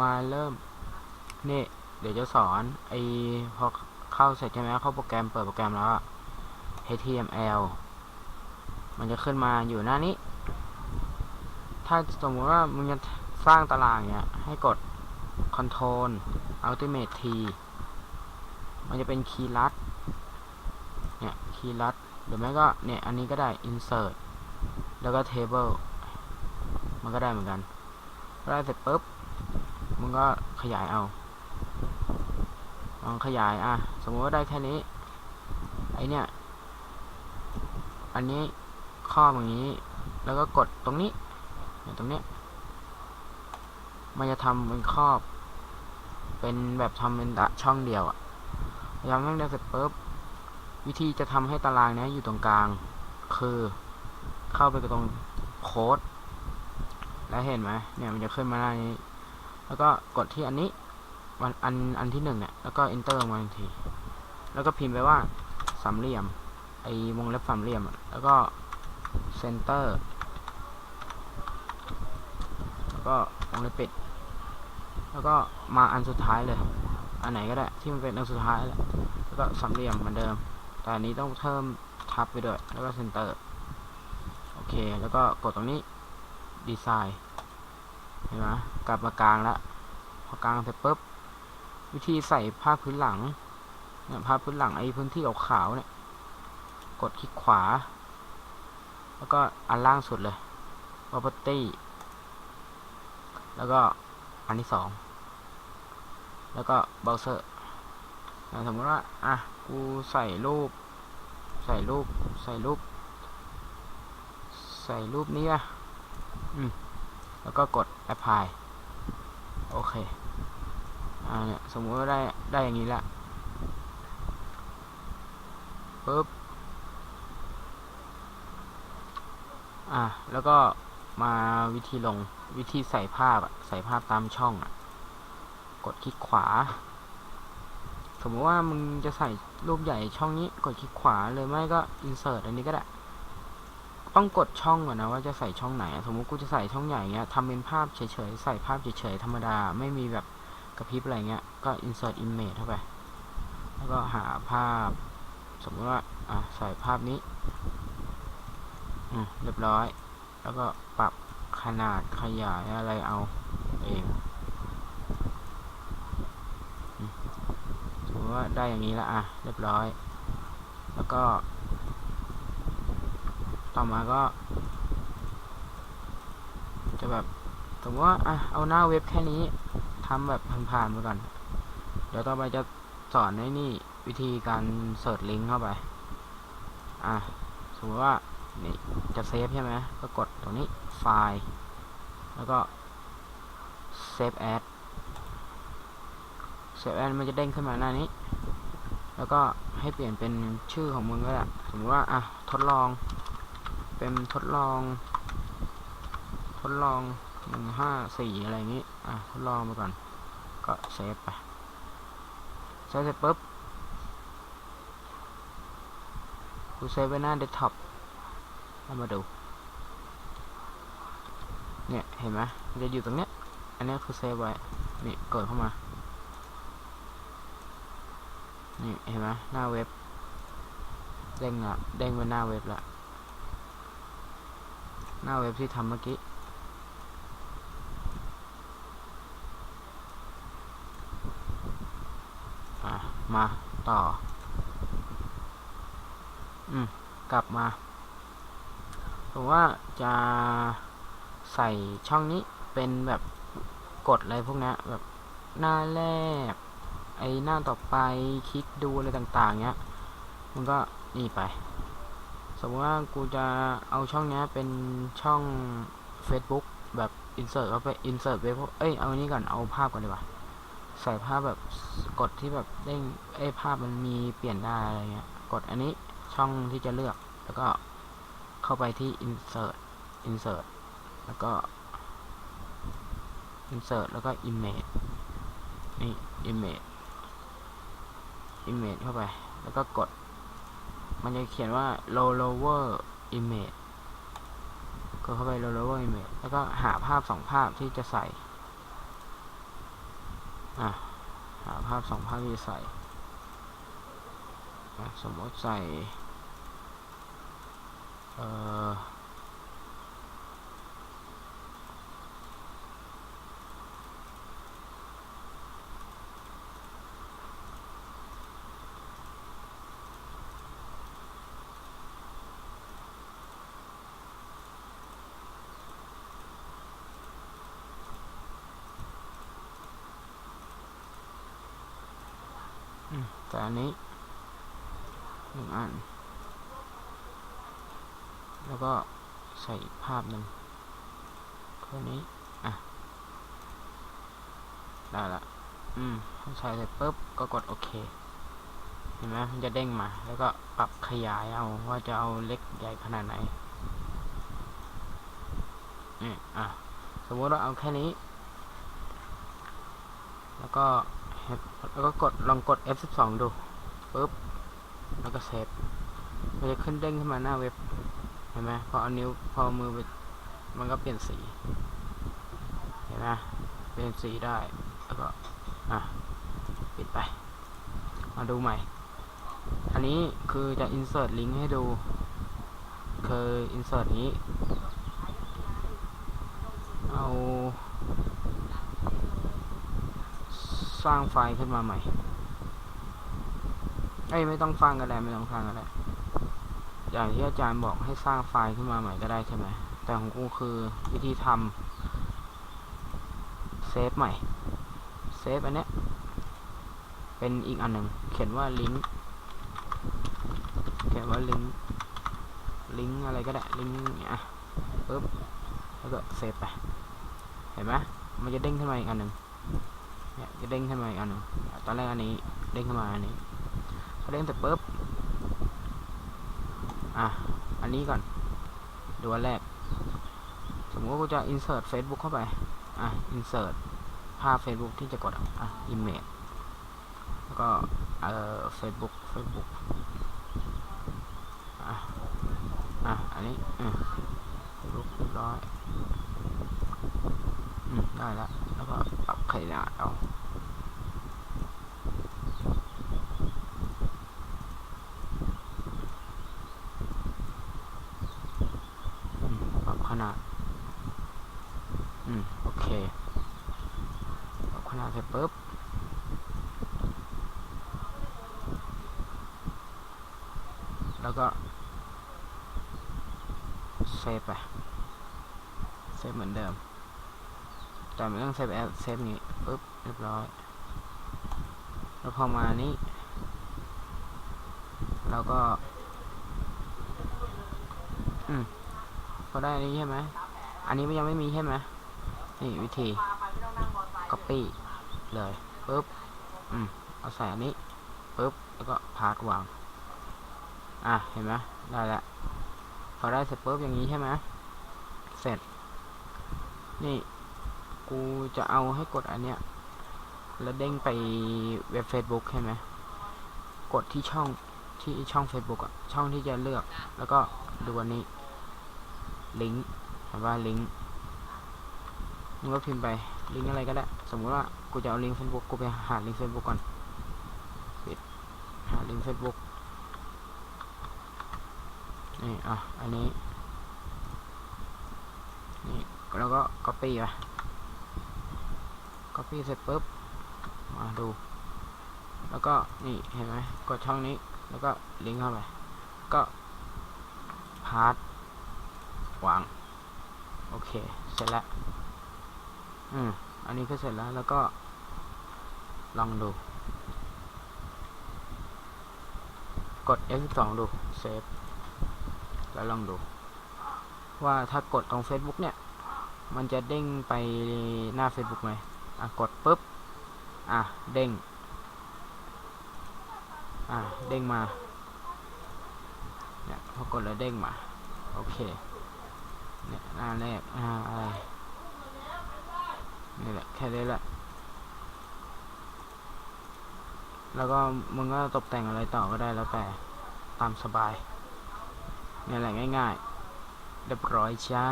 มาเริ่ม นี่ เดี๋ยวจะสอนไอพอเข้าเสร็จใช่ไหมเข้าโปรแกรมเปิดโปรแกรมแล้ว HTML มันจะขึ้นมาอยู่หน้านี้ ถ้าสมมติว่ามึงจะสร้างตารางเนี่ย ให้กด Control Ultimate T มันจะเป็นคีย์ลัด เนี่ยคีย์ลัด หรือไม่ก็เนี่ย อันนี้ก็ได้ Insert แล้วก็ Table มันก็ได้เหมือนกัน ได้เสร็จปุ๊บ มึงก็ขยายเอาลองขยายอะ สมมติว่าได้แค่นี้ ไอเนี่ย อันนี้ครอบอย่างนี้ แล้วก็กดตรงนี้เนี่ยตรงเนี้ยมันจะทำเป็นครอบ เป็นแบบทำเป็นช่องเดียวอะพยายามให้ได้เสร็จปุ๊บ วิธีจะทำให้ตารางเนี้ยอยู่ตรงกลาง คือเข้าไปตรงโค้ด แล้วเห็นไหมเนี่ยมันจะขึ้นมาหน้านี้ แล้วก็กดที่อันนี้วันอันอันที่หนึ่งเนี่ยแล้วก็ enter มาทันที แล้วก็พิมพ์ไปว่าสามเหลี่ยมไอวงเล็บสามเหลี่ยม แล้วก็ center แล้วก็วงเล็บปิด แล้วก็มาอันสุดท้ายเลย อันไหนก็ได้ที่มันเป็นอันสุดท้ายแหละแล้วก็สามเหลี่ยมเหมือนเดิม แต่อันนี้ต้องเพิ่มทับไปด้วย แล้วก็ center โอเค แล้วก็กดตรงนี้ design เห็นไหมกลับมากลางแล้วพอกลางเสร็จปุ๊บวิธีใส่ผ้าพื้นหลังเนี่ยผ้าพื้นหลังไอ้พื้นที่ขาวๆเนี่ย กดคลิกขวา แล้วก็อันล่างสุดเลย property แล้วก็อันที่สองแล้วก็ browser อะสมมติว่า อะ กูใส่รูป ใส่รูป ใส่รูป ใส่รูปนี้อะ อืม แล้วก็กด apply โอเคอ่าเนี่ยสมมุติว่าได้ได้อย่างนี้ละปุ๊บอะแล้วก็มาวิธีลงวิธีใส่ภาพใส่ภาพตามช่องอะกดคลิกขวา สมมติว่ามึงจะใส่รูปใหญ่ช่องนี้กดคลิกขวาเลยไม่ก็ insert อันนี้ก็ได้ ต้องกดช่องก่อนนะว่าจะใส่ช่องไหน สมมติกูจะใส่ช่องใหญ่เงี้ยทำเป็นภาพเฉยๆ ใส่ภาพเฉยๆ ธรรมดา ไม่มีแบบกระพริบอะไรเงี้ย ก็ insert image เข้าไป แล้วก็หาภาพ สมมติว่า อะ ใส่ภาพนี้ อืม เรียบร้อย แล้วก็ปรับขนาดขยายอะไรเอาเองสมมติว่าได้อย่างนี้ล้วอะ เรียบร้อย แล้วก็ ต่อมาก็ จะแบบสมมติว่าอะเอาหน้าเว็บแค่นี้ทำแบบผ่านๆไปก่อน เดี๋ยวต่อไปจะสอนในนี่วิธีการเสิร์ชลิงก์เข้าไป อะสมมติว่านี่จะเซฟใช่ไหมก็กดตรงนี้ไฟล์ แล้วก็ save as save as มันจะเด้งขึ้นมาหน้านี้ แล้วก็ให้เปลี่ยนเป็นชื่อของมึงก็ได้ สมมติว่าอะทดลอง เป็นทดลอง ทดลองหนึ่งห้าสี่อะไรอย่างนี้ อะ ทดลองไปก่อน ก็เซฟไปเซฟเสร็จปุ๊บกูเซฟไว้หน้าเดสก์ท็อปเอามาดู เนี่ย เห็นไหมมันจะอยู่ตรงเนี้ย อันนี้คือเซฟไว้ นี่กดเข้ามา นี่ เห็นไหมหน้าเว็บ เด้งละเด้งไปหน้าเว็บละ หน้าเว็บที่ทำเมื่อกี้มาต่อ อืม กลับมา ผมว่าจะใส่ช่องนี้เป็นแบบกดอะไรพวกนี้แบบหน้าแรก ไอหน้าต่อไปคลิกดูอะไรต่าง ๆ เนี้ย มันก็นี่ไป สมมติว่ากูจะเอาช่องนี้เป็นช่อง Facebook แบบ insert เข้าไป insert เว็บเอ้ยเอาอันนี้ก่อนเอาภาพก่อนดีกว่าใส่ภาพแบบกดที่แบบเด้งเอ้ภาพมันมีเปลี่ยนได้อะไรเงี้ยกดอันนี้ช่องที่จะเลือก แล้วก็เข้าไปที่ insert insert แล้วก็ insert แล้วก็ image นี่ image image เข้าไป แล้วก็กด มันจะเขียนว่า low lower image ก็เข้าไป low lower image แล้วก็หาภาพสองภาพที่จะใส่ อะ หาภาพสองภาพที่ใส่ สมมติใส่ เอ่อ แต่อันนี้หนึ่งอัน แล้วก็ใส่ภาพหนึ่งตัวนี้ อะ ได้ละ อืมพอใส่เสร็จปุ๊บ ก็กดโอเค เห็นไหมมันจะเด้งมา แล้วก็ปรับขยายเอาว่าจะเอาเล็กใหญ่ขนาดไหนนี่อะ สมมติเราเอาแค่นี้ แล้วก็ แล้วก็กดลองกด F12 ดูปุ๊บแล้วก็เซฟมันจะขึ้นเด้งขึ้นมาหน้าเว็บเห็นไหมพอเอานิ้วพอมือไปมันก็เปลี่ยนสีเห็นไหมเปลี่ยนสีได้แล้วก็อะปิดไปมาดูใหม่ อันนี้คือจะ insert ลิงก์ให้ดู คือ insert นี้ เอา สร้างไฟล์ขึ้นมาใหม่เอ้ยไม่ต้องฟังก็ได้ไม่ต้องฟังก็ได้อย่างที่อาจารย์บอกให้สร้างไฟล์ขึ้นมาใหม่ก็ได้ใช่ไหมแต่ของกูคือวิธีทำเซฟใหม่เซฟอันเนี้ยเป็นอีกอันหนึ่งเขียนว่าลิงก์เขียนว่าลิงก์ลิงก์อะไรก็ได้ลิงก์อะปึ๊บแล้วก็เซฟไปเห็นไหมมันจะเด้งขึ้นมาอีกอันหนึ่ง เนี่ยจะเด้งขึ้นมาอีกอันนึงตอนแรกอันนี้เด้งขึ้นมาอันนี้พอเด้งเสร็จปุ๊บอะอันนี้ก่อนดูอันแรก สมมติว่ากูจะ insert Facebook เข้าไปอะ insert ภาพ Facebook ที่จะกดอะ image แล้วก็เอ่อ Facebook Facebook อะอะอันนี้อืม Facebook เรียบร้อยอืมได้แล้วแล้วก็ ขนาดเอาอืมปรับขนาด อืม โอเคปรับขนาดเสร็จปุ๊บแล้วก็เซฟไปเซฟเหมือนเดิม แต่ไม่ต้องเซฟแอปเซฟนี้ปุ๊บเรียบร้อย แล้วพอมานี้เราก็ อืมพอได้อันนี้ใช่ไหมอันนี้มันยังไม่มีใช่ไหมนี่วิธี copy เลยปุ๊บอืมเอาใส่อันนี้ปุ๊บแล้วก็พาสวางอะเห็นไหมได้แล้วพอได้เสร็จปุ๊บอย่างนี้ใช่ไหมเสร็จ นี่ กูจะเอาให้กดอันเนี้ย แล้วเด้งไปเว็บ Facebook ใช่ไหม กดที่ช่องที่ช่อง Facebook อะช่องที่จะเลือก แล้วก็ดูอันนี้ ลิงก์เห็นว่าลิงก์มึงก็พิมพ์ไป ลิงก์อะไรก็ได้ สมมุติว่ากูจะเอาลิงก์ Facebook กูไปหาลิงก์ Facebook ก่อนปิดหาลิงก์ Facebook นี่อะ อันนี้ นี่ แล้วก็ copy ไป copy เสร็จปุ๊บ มาดู แล้วก็นี่เห็นไหมกดช่องนี้ แล้วก็ลิงก์เข้าไป ก็พาสวาง โอเค เสร็จแล้ว อืม อันนี้ก็เสร็จแล้ว แล้วก็ ลองดู กด F2 ดูเซฟแล้วลองดู ว่าถ้ากดตรง Facebook เนี่ย มันจะเด้งไปหน้า Facebook ไหม อะกดปุ๊บ อะเด้ง อะเด้งมา เนี่ยพอกดแล้วเด้งมา โอเค เนี่ยหน้าแรกอ่าอะไรนี่แหละแค่นี้แหละ แล้วก็มึงก็ตกแต่งอะไรต่อก็ได้แล้วแต่ตามสบายนี่แหละง่ายๆเรียบร้อยจ้า